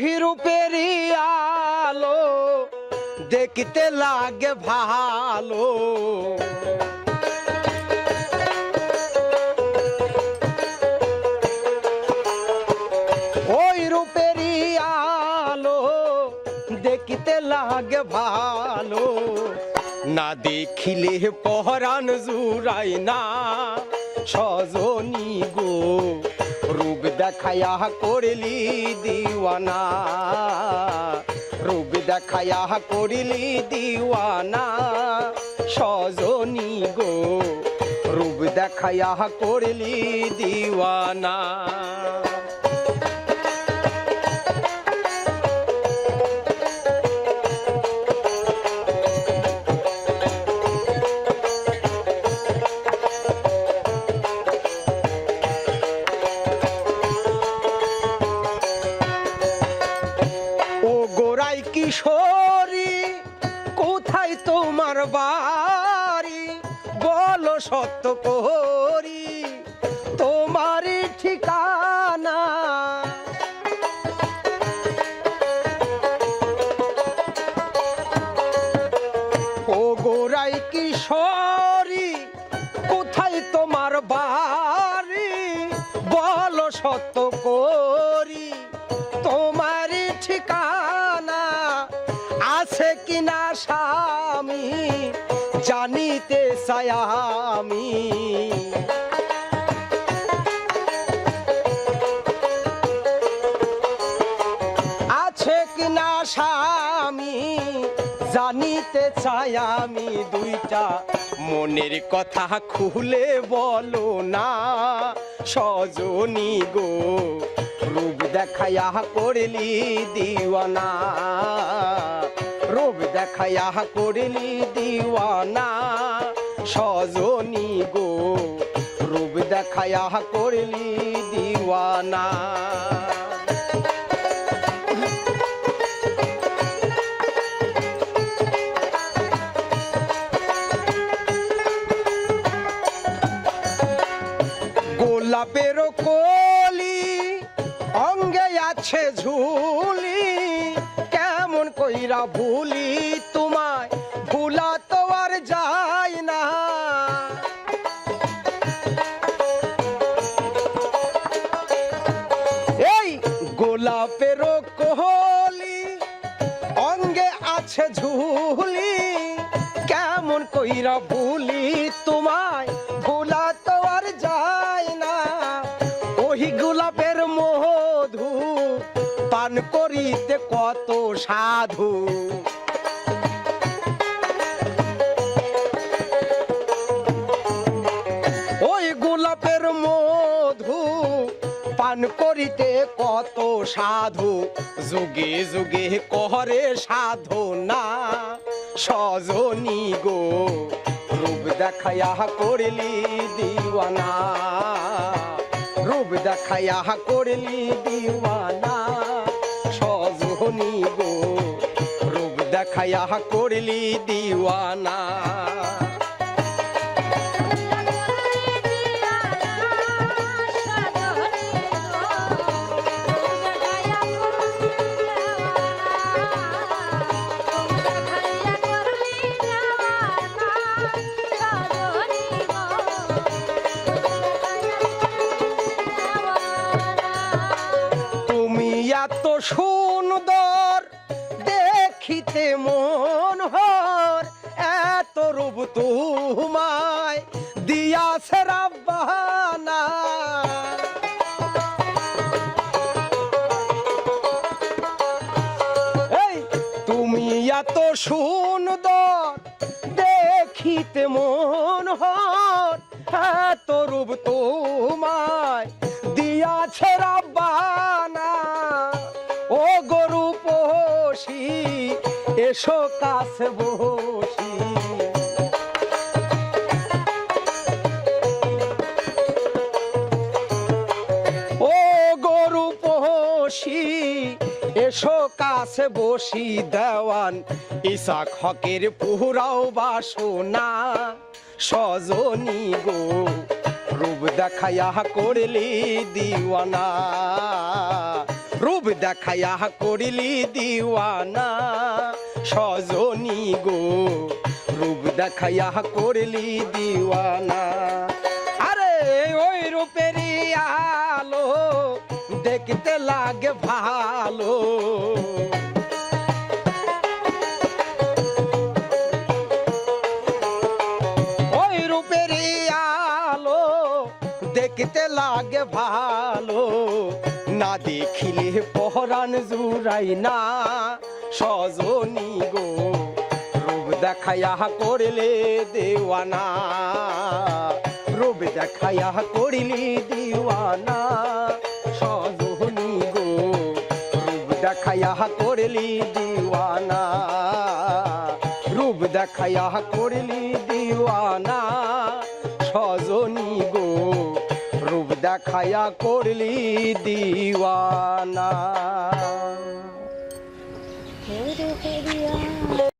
ওহি রূপেরই আলো দেখতে লাগে ভালো। ওই রূপেরই আলো দেখতে লাগে ভালো। না দেখিলে পহরান জুড়াই না সজনী গো। রূপ দেখায়া করিলি দিওয়ানা। রূপ দেখায়া করিলি দিওয়ানা সজনী গো। রূপ দেখায়া করিলি দিওয়ানা। কিশোরী কোথায় তোমার বাড়ি? বলো সত্য করি, তোমার ঠিকানা। ও গোড়াই কিশোরী, কোথায় তোমার বাড়ি? বলো সত্য করি, তোমার ঠিকানা। কিনা স্বামী, জানিতে আমি। আছে কিনা স্বামী, জানিতে চাই আমি। দুইটা মনের কথা খুলে বলো না, সজনী গো। রূপ দেখায়া করলি দিওয়ানা। দেখায়া করলি দিওয়ানা সজনী গো। রূপ দেখায়া করলি দিওয়ানা। গোলাপের কলি অঙ্গে আছে ঝুলি। কইরা ভুলি তোমায় ভুলা তো আর যায় না। এই গোলাপের কোহলি, অঙ্গে আছে ঝুলি, কেমন কইরা ভুলি তোমায় ভোলা তো আর যায় না। ওই গোলাপের মধু পান করিতে কত সাধু। ওই গোলাপের মধু পান করিতে কত সাধু। যুগে যুগে করে সাধু না সজনী গো। রূপ দেখায়া করলি দিওয়ানা। রূপ দেখায়া করলি দিওয়ানা। সজনী গো রূপ দেখায়া করলি দিওয়ানা। এত দেখিতে মন হর এত রূপ তোমায় দিয়াছে রাব্বানা। এই, তুমি এত সুন্দর, দেখিতে মন হর এত রূপ তোমায় দিয়াছে রাব্বানা। এসো কাছে বসি। ও গরু পোষি এসো কাছে বসি দেওয়ান। ইসাক হকের পুরাও বাসনা, সজনী গো। রূপ দেখায়া করলি দিওয়ানা। রূপ দেখাইয়া করিলি দিওয়ানা। সজনী গো, রূপ দেখাইয়া করিলি দিওয়ানা। আরে, ওই রূপেরই আলো দেখতে লাগে ভালো। ওই রূপের আলো দেখতে লাগে ভালো। না দেখিলে পহরান জুড়াই না সজনী গো, রূপ দেখাইয়া করলে দেওয়ানা। রূপ দেখাইয়া করিলি দিওয়ানা। সজনী গো, রূপ দেখাইয়া করলি দিওয়ানা। রূপ দেখাইয়া করলি দিওয়ানা। সজনী গো, রূপ দেখাইয়া করলি দিওয়ানা। হেরে হেরিয়া